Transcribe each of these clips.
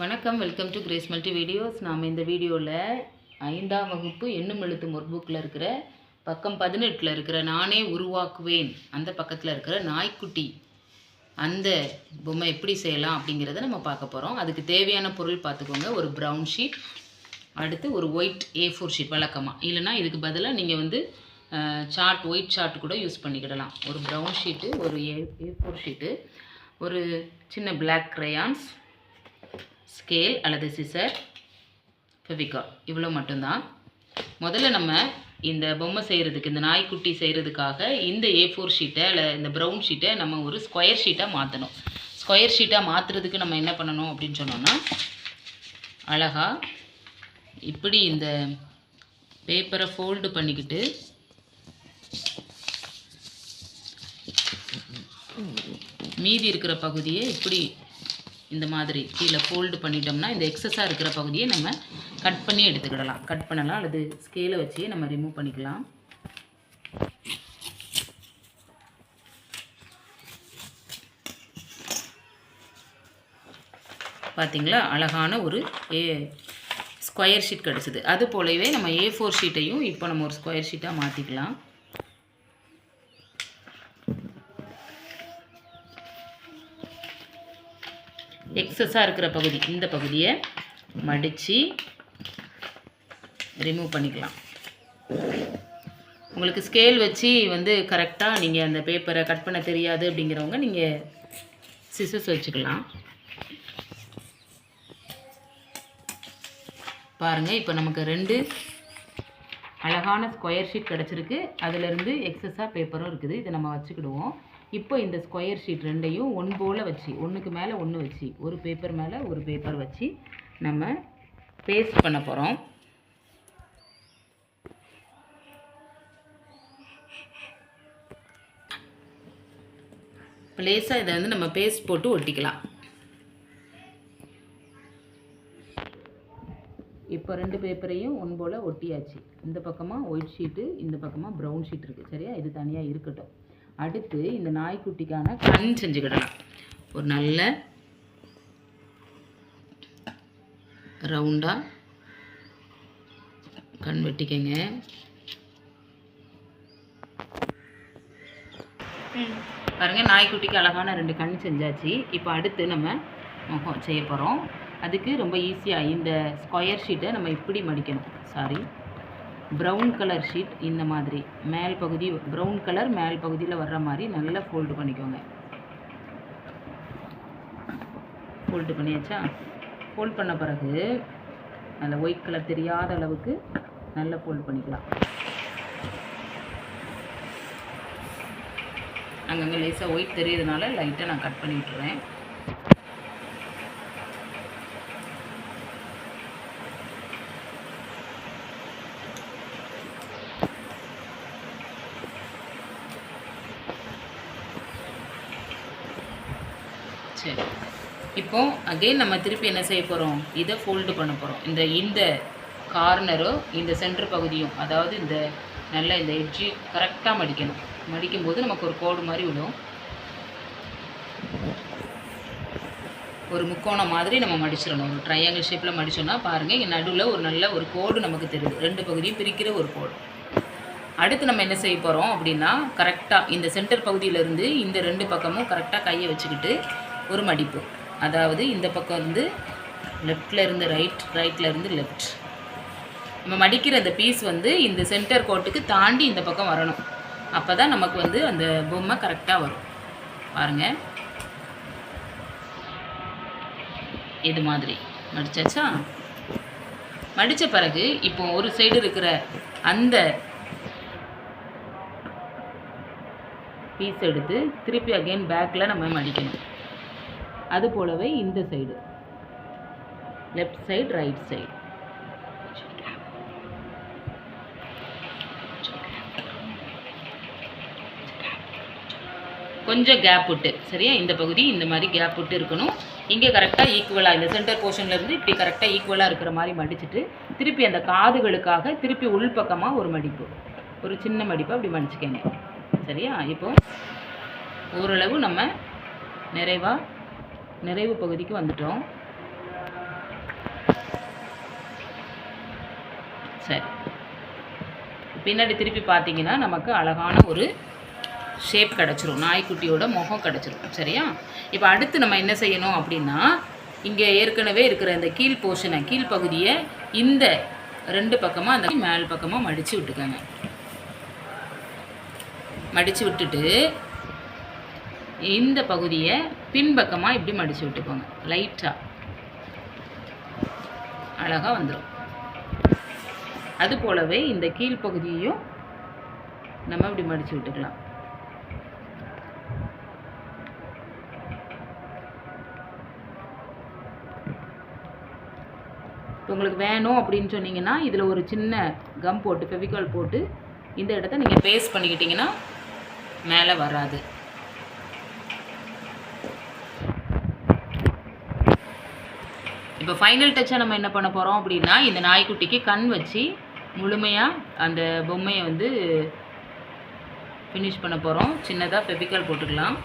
வணக்கம் welcome to Grace multi videos நாம் இந்த வீடியோவில் ஐந்தாம் வகுப்பு எண்ணும் எழுத்து முற்புக்கில் இருக்கிற பக்கம் பதினெட்டில் இருக்கிற நானே உருவாக்குவேன் அந்த பக்கத்தில் இருக்கிற நாய்க்குட்டி அந்த பொம்மை எப்படி செய்யலாம் அப்படிங்கிறத நம்ம பார்க்க போகிறோம் அதுக்கு தேவையான பொருள் பார்த்துக்கோங்க. ஒரு ப்ரௌன் ஷீட் அடுத்து ஒரு ஒயிட் ஏ ஃபோர் ஷீட் வழக்கமாக இல்லைனா இதுக்கு பதிலாக நீங்கள் வந்து சார்ட் ஒயிட் சார்ட் கூட யூஸ் பண்ணிக்கிடலாம். ஒரு ப்ரௌன் ஷீட்டு ஒரு ஏ ஏ ஃபோர் ஷீட்டு ஒரு சின்ன பிளாக் க்ரையான்ஸ் ஸ்கேல் அல்லது சிசர் ஃபெவிகால் இவ்வளோ மட்டும்தான். முதல்ல நம்ம இந்த பொம்மை செய்கிறதுக்கு இந்த நாய்க்குட்டி செய்கிறதுக்காக இந்த ஏ ஃபோர் ஷீட்டை இல்லை இந்த ப்ரௌன் ஷீட்டை நம்ம ஒரு ஸ்கொயர் ஷீட்டாக மாற்றணும் ஸ்கொயர் ஷீட்டாக மாற்றுறதுக்கு நம்ம என்ன பண்ணணும் அப்படின்னு சொன்னோம்னா அழகா இப்படி இந்த பேப்பரை ஃபோல்டு பண்ணிக்கிட்டு மீதி இருக்கிற பகுதியை இப்படி இந்த மாதிரி கீழே ஃபோல்டு பண்ணிட்டோம்னா இந்த எக்ஸஸாக இருக்கிற பகுதியை நம்ம கட் பண்ணி எடுத்துக்கிடலாம். கட் பண்ணலாம் அல்லது ஸ்கேலை வச்சே நம்ம ரிமூவ் பண்ணிக்கலாம். பார்த்தீங்களா அழகான ஒரு ஏ ஸ்கொயர் ஷீட் கிடச்சிது. அது போலவே நம்ம ஏ ஃபோர் ஷீட்டையும் இப்போ நம்ம ஒரு ஸ்கொயர் ஷீட்டாக மாற்றிக்கலாம் எக்ஸஸாக இருக்கிற பகுதி. இந்த பகுதியை மடித்து ரிமூவ் பண்ணிக்கலாம். உங்களுக்கு ஸ்கேல் வச்சு வந்து கரெக்டாக நீங்கள் அந்த பேப்பரை கட் பண்ண தெரியாது அப்படிங்கிறவங்க நீங்கள் சிசஸ் வச்சுக்கலாம். பாருங்கள் இப்போ நமக்கு ரெண்டு அழகான ஸ்கொயர் ஷீட் கிடச்சிருக்கு. அதிலிருந்து எக்ஸஸாக பேப்பரும் இருக்குது. இதை நம்ம வச்சுக்கிடுவோம். இப்போ இந்த ஸ்கொயர் ஷீட் ரெண்டையும் ஒன் போல் வச்சு ஒன்றுக்கு மேலே ஒன்று வச்சு ஒரு பேப்பர் மேலே ஒரு பேப்பர் வச்சு நம்ம பேஸ்ட் பண்ண போகிறோம் லேசாக இதை வந்து நம்ம பேஸ்ட் போட்டு ஒட்டிக்கலாம். இப்போ ரெண்டு பேப்பரையும் ஒன் போல் ஒட்டியாச்சு. இந்த பக்கமாக ஒயிட் ஷீட்டு இந்த பக்கமாக ப்ரௌன் ஷீட் இருக்குது சரியா? இது தனியாக இருக்கட்டும். அடுத்து இந்த நாய்க்குட்டிக்கான கண் செஞ்சுக்கிடலாம். ஒரு நல்ல ரவுண்டாக கண் வெட்டிக்கங்க. பாருங்க நாய்க்குட்டிக்கு அழகான ரெண்டு கண் செஞ்சாச்சு. இப்போ அடுத்து நம்ம முகம் செய்ய போகிறோம் அதுக்கு ரொம்ப ஈஸியாக இந்த ஸ்கொயர் ஷீட்டை நம்ம இப்படி மடிக்கணும். சாரி ப்ரௌன் கலர் ஷீட் இந்த மாதிரி. மேல் பகுதி ப்ரௌன் கலர் மேல் பகுதியில் வர்ற மாதிரி நல்லா ஃபோல்டு பண்ணிக்கோங்க. ஃபோல்டு பண்ணியாச்சா? ஃபோல்ட் பண்ண பிறகு நல்ல ஒயிட் கலர் தெரியாத அளவுக்கு நல்லா ஃபோல்ட் பண்ணிக்கலாம். அங்கங்கே லேசாக ஒயிட் தெரியுறதுனால லைட்டாக நான் கட் பண்ணி விட்டுறேன் சரி இப்போ அகைன் நம்ம திருப்பி என்ன செய்ய போகிறோம் இதை ஃபோல்டு பண்ண போகிறோம் இந்த இந்த கார்னரோ இந்த சென்டர் பகுதியும் அதாவது இந்த நல்ல இந்த எட்ஜி கரெக்டாக மடிக்கணும். மடிக்கும்போது நமக்கு ஒரு கோடு மாதிரி விடும். ஒரு முக்கோணம் மாதிரி நம்ம மடிச்சிடணும். ஒரு ட்ரையாங்கிள் ஷேப்பில் மடிச்சோன்னா பாருங்கள் இங்கே நடுவில் ஒரு நல்ல ஒரு கோடு நமக்கு தெரியுது. ரெண்டு பகுதியும் பிரிக்கிற ஒரு கோடு. அடுத்து நம்ம என்ன செய்ய போகிறோம் அப்படின்னா கரெக்டாக இந்த சென்டர் பகுதியிலேருந்து இந்த ரெண்டு பக்கமும் கரெக்டாக கையை வச்சுக்கிட்டு ஒரு மடிப்பு. அதாவது இந்த பக்கம் இருந்து லெஃப்டில் இருந்து ரைட் ரைட்டில் இருந்து லெஃப்ட் நம்ம மடிக்கிற அந்த பீஸ் வந்து இந்த சென்டர் கோட்டுக்கு தாண்டி இந்த பக்கம் வரணும். அப்போ தான் நமக்கு வந்து அந்த பொம்மை கரெக்டாக வரும். பாருங்கள் இது மாதிரி. மடிச்சாச்சா? மடித்த பிறகு இப்போ ஒரு சைடு இருக்கிற அந்த பீஸ் எடுத்து திருப்பி அகைன் பேக்கில் நம்ம மடிக்கணும். அது போலவே இந்த side left side right side கொஞ்சம் கேப் விட்டு சரியா? இந்த பகுதி இந்த மாதிரி கேப் விட்டு இருக்கணும். இங்கே கரெக்டாக ஈக்குவலாக இந்த சென்டர் போர்ஷன்லேருந்து இப்படி கரெக்டாக ஈக்குவலாக இருக்கிற மாதிரி மடிச்சுட்டு திருப்பி அந்த காதுகளுக்காக திருப்பி உள்பக்கமாக ஒரு மடிப்பு. ஒரு சின்ன மடிப்பை அப்படி மடிச்சுக்கங்க. சரியா? இப்போ ஓரளவு நம்ம நிறைவாக நிறைவு பகுதிக்கு வந்துட்டோம். சரி. பின்னாடி திருப்பி பார்த்தீங்கன்னா நமக்கு அழகான ஒரு ஷேப் கிடச்சிரும். நாய்க்குட்டியோட முகம் கிடச்சிரும். சரியா? இப்போ அடுத்து நம்ம என்ன செய்யணும் அப்படின்னா இங்கே ஏற்கனவே இருக்கிற இந்த கீழ் போர்ஷனை கீழ் பகுதியை இந்த ரெண்டு பக்கமாக அந்த மேல் பக்கமாக மடித்து விட்டுக்கோங்க. மடித்து விட்டுட்டு இந்த பகுதியை பின்பக்கமாக இப்படி மடித்து விட்டுக்கோங்க. லைட்டாக அழகாக வந்துடும் அது போலவே இந்த கீழ்ப்பகுதியையும் நம்ம இப்படி மடித்து விட்டுக்கலாம். இப்போ உங்களுக்கு வேணும் அப்படின்னு சொன்னீங்கன்னா இதில் ஒரு சின்ன கம் போட்டு ஃபெவிகால் போட்டு இந்த இடத்த நீங்கள் பேஸ்ட் பண்ணிக்கிட்டிங்கன்னா மேலே வராது. இப்போ ஃபைனல் டச்சாக நம்ம என்ன பண்ண போகிறோம் அப்படின்னா இந்த நாய்க்குட்டிக்கு கண் வச்சு முழுமையாக அந்த பொம்மையை வந்து ஃபினிஷ் பண்ண போகிறோம் சின்னதாக ஃபெவிகால் போட்டுக்கலாம்.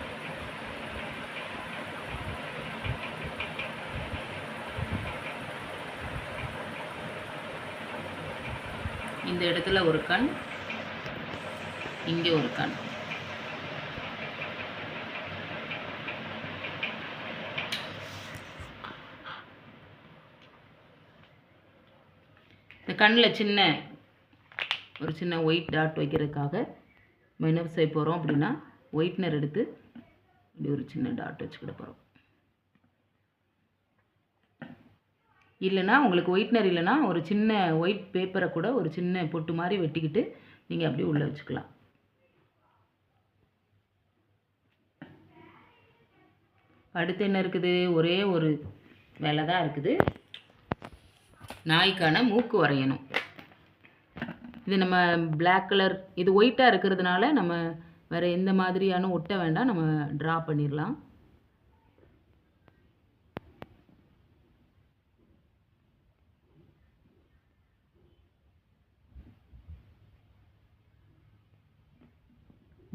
இந்த இடத்துல ஒரு கண் இங்கே ஒரு கண். கண்ணில் சின்ன ஒரு சின்ன ஒயிட் டாட் வைக்கிறதுக்காக நம்ம என்ன செய்ய போகிறோம் அப்படின்னா ஒயிட்னர் எடுத்து இப்படி ஒரு சின்ன டாட் வச்சுக்கிட போகிறோம் இல்லைன்னா உங்களுக்கு ஒயிட்னர் இல்லைன்னா ஒரு சின்ன ஒயிட் பேப்பரை கூட ஒரு சின்ன பொட்டு மாதிரி வெட்டிக்கிட்டு நீங்கள் அப்படியே உள்ளே வச்சுக்கலாம். அடுத்து என்ன இருக்குது? ஒரே ஒரு வேலை தான் இருக்குது. நாய்க்கான மூக்கு வரையணும். இது நம்ம பிளாக் கலர் இது ஒயிட்டாக இருக்கிறதுனால நம்ம வேறு எந்த மாதிரியான ஒட்ட வேண்டாம் நம்ம ட்ரா பண்ணிடலாம்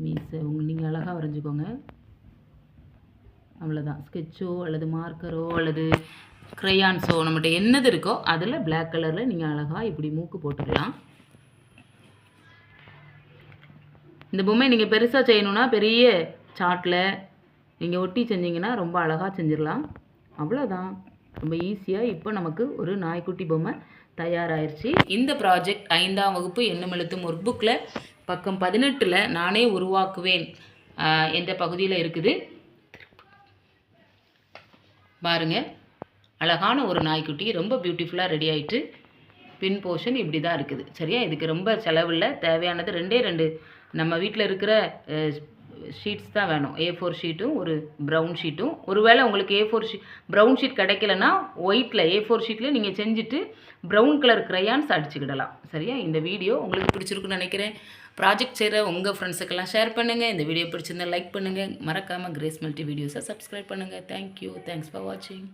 மீன்ஸ் உங்க நீங்கள் அழகாக வரைஞ்சிக்கோங்க. அவ்வளோதான் ஸ்கெட்சோ அல்லது மார்க்கரோ அல்லது க்ரையான்ஸோ நம்மகிட்ட என்னது இருக்கோ அதில் பிளாக் கலரில் நீங்கள் அழகாக இப்படி மூக்கு போட்டுக்கலாம். இந்த பொம்மை நீங்கள் பெருசாக செய்யணுன்னா பெரிய சார்ட்டில் நீங்கள் ஒட்டி செஞ்சீங்கன்னா ரொம்ப அழகாக செஞ்சிடலாம். அவ்வளோதான் ரொம்ப ஈஸியாக இப்போ நமக்கு ஒரு நாய்க்குட்டி பொம்மை தயாராகிருச்சு இந்த ப்ராஜெக்ட் ஐந்தாம் வகுப்பு எண்ணும் எழுத்தும் ஒர்க் புக்கில் பக்கம் பதினெட்டில் நானே உருவாக்குவேன். என்ற பகுதியில் இருக்குது. பாருங்கள் அழகான ஒரு நாய்க்குட்டி ரொம்ப பியூட்டிஃபுல்லாக ரெடி ஆகிட்டு பின் போர்ஷன் இப்படி தான் இருக்குது. சரியா? இதுக்கு ரொம்ப செலவில்லை தேவையானது ரெண்டே ரெண்டு. நம்ம வீட்டில் இருக்கிற ஷீட்ஸ் தான் வேணும். ஏ ஃபோர் ஷீட்டும் ஒரு ப்ரௌன் ஷீட்டும் ஒருவேளை உங்களுக்கு A four sheet brown sheet கிடைக்கலன்னா ஒயிட்டில் ஏ ஃபோர் ஷீட்டில் நீங்கள் செஞ்சுட்டு ப்ரௌன் கலர் க்ரையான்ஸ் அடிச்சுக்கிடலாம். சரியா? இந்த வீடியோ உங்களுக்கு பிடிச்சிருக்குன்னு நினைக்கிறேன். ப்ராஜெக்ட் செய்கிற உங்கள் ஃப்ரெண்ட்ஸுக்கெல்லாம் ஷேர் பண்ணுங்கள் இந்த வீடியோ பிடிச்சிருந்தா லைக் பண்ணுங்கள் மறக்காமல் கிரேஸ் மல்டி வீடியோஸை சப்ஸ்கிரைப் பண்ணுங்கள் தேங்க்யூ தேங்க்ஸ் ஃபார் வாட்சிங்